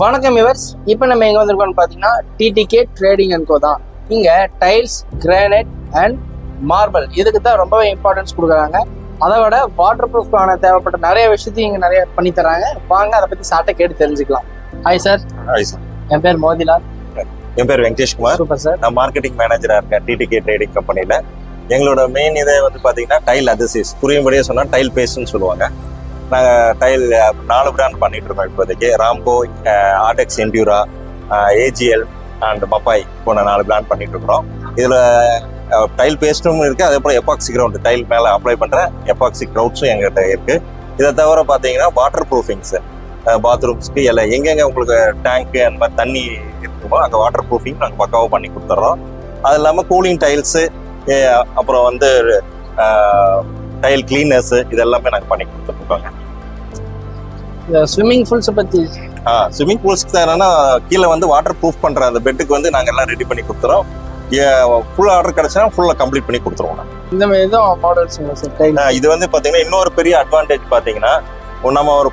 வணக்கம் இவர்ஸ் இப்போ நம்ம எங்கே வந்திருக்கோம்னு பார்த்தீங்கன்னா டிடிகே ட்ரேடிங் அண்ட் கோ தான். இங்கே டைல்ஸ் கிரானைட் அண்ட் மார்பிள் இதுக்கு தான் ரொம்பவே இம்பார்ட்டன்ஸ் கொடுக்குறாங்க. அதை விட வாட்டர் ப்ரூஃப்கான தேவைப்பட்ட நிறைய விஷயத்தையும் இங்கே நிறைய பண்ணி தராங்க வாங்க அதை பற்றி சாட்டை கேட்டு தெரிஞ்சுக்கலாம். ஹாய் சார் ஹாய் சார் என் பேர் மோதிலால். என் பேர் வெங்கடேஷ்குமார் சூப்பர் சார் நான் மார்க்கெட்டிங் மேனேஜரா இருக்கேன் டிடிகே ட்ரேடிங் கம்பெனில எங்களோட மெயின் இதே வந்து பாத்தீங்கன்னா டைல் அதசிஸ் புரியும்படியே சொன்னா டைல் பேஸ்ட்னு சொல்லுவாங்க. நாங்கள் டைல் நாலு பிராண்ட் பண்ணிட்டு இருக்கோம் இப்போதைக்கு Ramco Ardex Endura AGL and Mapei போன நாலு பிராண்ட் பண்ணிட்டு இருக்கிறோம் இதில் டைல் பேஸ்ட்டும் இருக்குது அதே போல் எப்பாக்சி கிரவுண்ட் டைல் மேலே அப்ளை பண்ணுற எப்பாக்சி கிரவுட்ஸும் எங்கிட்ட இருக்குது இதை தவிர பார்த்தீங்கன்னா வாட்டர் ப்ரூஃபிங்ஸு பாத்ரூம்ஸ்க்கு எல்லாம் எங்கெங்க உங்களுக்கு டேங்க்கு அந்த மாதிரி தண்ணி இருக்குமோ அங்கே வாட்டர் ப்ரூஃபிங் நாங்கள் பக்காவாக பண்ணி கொடுத்துட்றோம் அது இல்லாமல் கூலிங் டைல்ஸு அப்புறம் வந்து டைல் கிளீனர்ஸ் இது எல்லாமே நாங்கள் பண்ணி கொடுத்துட்ருக்கோங்க இந்த ஸ்விம்மிங் பூல்ஸை பற்றி ஆ ஸ்விம்மிங் பூல்ஸ்க்கு என்னன்னா கீழே வந்து வாட்டர் ப்ரூஃப் பண்ணுற அந்த பெட்டுக்கு வந்து நாங்கள் எல்லாம் ரெடி பண்ணி கொடுத்துறோம். ஃபுல் ஆர்டர் கிடைச்சா ஃபுல்லாக கம்ப்ளீட் பண்ணி கொடுத்துருவோம். இந்த மாதிரி தான் மாடல்ஸ் இது வந்து பார்த்தீங்கன்னா இன்னொரு பெரிய அட்வான்டேஜ் பார்த்தீங்கன்னா நம்ம ஒரு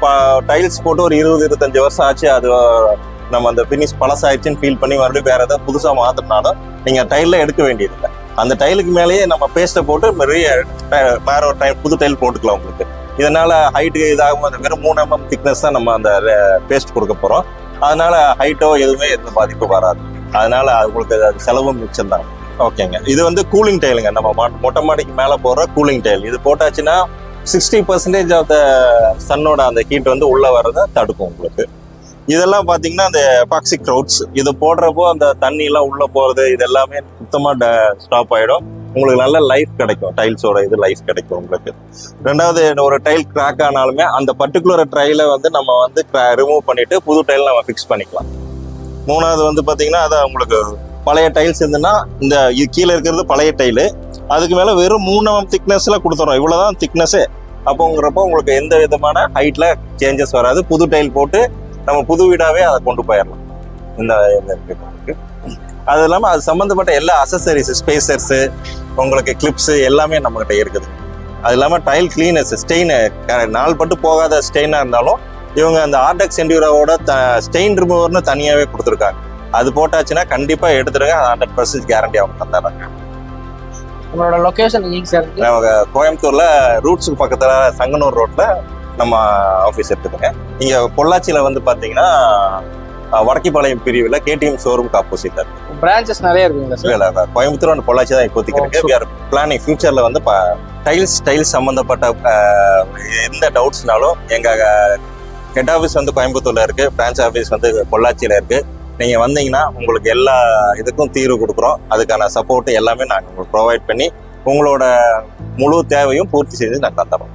டைல்ஸ் போட்டு ஒரு இருபது இருபத்தஞ்சு வருஷம் ஆச்சு அது நம்ம அந்த ஃபினிஷ் பழசாயிடுச்சுன்னு ஃபீல் பண்ணி மறுபடியும் வேற ஏதாவது புதுசாக மாற்றினாலும் நீங்கள் டைலில் எடுக்க வேண்டியதில்லை. அந்த டைலுக்கு மேலேயே நம்ம பேஸ்ட்டை போட்டு நிறைய வேற ஒரு டைல் புது டைல் போட்டுக்கலாம் உங்களுக்கு. இதனால ஹைட்டு இதாகும் அது வெறும் மூணு எம்எம் திக்னஸ் தான் நம்ம அந்த பேஸ்ட் கொடுக்க போகிறோம் அதனால ஹைட்டோ எதுவுமே எந்த பாதிப்பு வராது. அதனால உங்களுக்கு அது செலவும் மிச்சம் தான் ஓகேங்க. இது வந்து கூலிங் டைலுங்க. நம்ம மொட்டை மாடிக்கு மேலே போடுற கூலிங் டைல். இது போட்டாச்சுன்னா சிக்ஸ்டி பர்சன்டேஜ் ஆஃப் த சன்னோட அந்த ஹீட் வந்து உள்ளே வர்றதை தடுக்கும் உங்களுக்கு. இதெல்லாம் பார்த்தீங்கன்னா அந்த பாக்சிக் க்ரௌட்ஸ் இது போடுறப்போ அந்த தண்ணியெல்லாம் உள்ளே போகிறது இது எல்லாமே சுத்தமா ஸ்டாப் ஆகிடும் உங்களுக்கு நல்ல லைஃப் கிடைக்கும். டைல்ஸோட இது லைஃப் கிடைக்கும் உங்களுக்கு. ரெண்டாவது ஒரு டைல் கிராக் ஆனாலுமே அந்த பர்டிகுலர் டைலை வந்து நம்ம வந்து ரிமூவ் பண்ணிட்டு புது டைல் நம்ம ஃபிக்ஸ் பண்ணிக்கலாம். மூணாவது வந்து பார்த்தீங்கன்னா அது உங்களுக்கு பழைய டைல்ஸ் இருந்துன்னா இந்த இது கீழே இருக்கிறது பழைய டைலு அதுக்கு மேலே வெறும் மூணு திக்னஸ்ல கொடுத்துறோம். இவ்வளோதான் திக்னஸ்ஸு அப்போங்கிறப்போ உங்களுக்கு எந்த விதமான ஹைட்டில் சேஞ்சஸ் வராது. புது டைல் போட்டு நம்ம புது வீடாவே அதை கொண்டு போயிடலாம். இந்த இந்த இருக்கு உங்களுக்கு. அது இல்லாமல் அது சம்மந்தப்பட்ட எல்லா அசசரிஸ் ஸ்பேசர்ஸு உங்களுக்கு கிளிப்ஸு எல்லாமே நம்மகிட்ட இருக்குது. அது இல்லாமல் டைல் கிளீனர்ஸ் ஸ்டெயின் நாள் பட்டு போகாத ஸ்டெயினாக இருந்தாலும் இவங்க அந்த ஆர்டெக்ஸ் என்டியூராவோட த ஸ்டெயின் ரிமூவர்னு தனியாகவே கொடுத்துருக்காங்க. அது போட்டாச்சுன்னா கண்டிப்பாக எடுத்துருங்க ஹண்ட்ரட் பர்சன்ட் கேரண்டி அவங்க தந்துடுறாங்க உங்களோட லொக்கேஷன் சார் கோயம்புத்தூர்ல ரூட்ஸுக்கு பக்கத்துல சங்கனூர் ரோட்ல நம்ம ஆஃபீஸ் இருக்குதுங்க இங்க பொள்ளாச்சியில வந்து பாத்தீங்கன்னா அஹ், வடக்கிப்பாளையம் பிரிவுல கேடிஎம் ஷோரூம்க்கு ஆப்போசிட்ல இருக்கு. பிரான்ச்சஸ் நிறைய இருக்குங்களா சார் இல்ல, இல்ல, கோயம்புத்தூர் அண்ட் பொள்ளாச்சி தான் இப்போதைக்கு இருக்கு. we are பிளானிங் ஃபியூச்சர்ல வந்து டைல்ஸ் டைல்ஸ் சம்பந்தப்பட்ட அஹ், எந்த டவுட்ஸ்னாலும் எங்க ஹெட் ஆஃபீஸ் வந்து கோயம்புத்தூர்ல இருக்கு. பிரான்ச் ஆஃபீஸ் வந்து பொள்ளாச்சியில இருக்கு. நீங்க வந்தீங்கன்னா உங்களுக்கு எல்லா இதுக்கும் தீர்வு கொடுக்குறோம். அதுக்கான சப்போர்ட் எல்லாமே நாங்கள் உங்களுக்கு ப்ரொவைட் பண்ணி உங்களோட முழு தேவையும் பூர்த்தி செய்து நாங்கள் தந்துடுறோம்.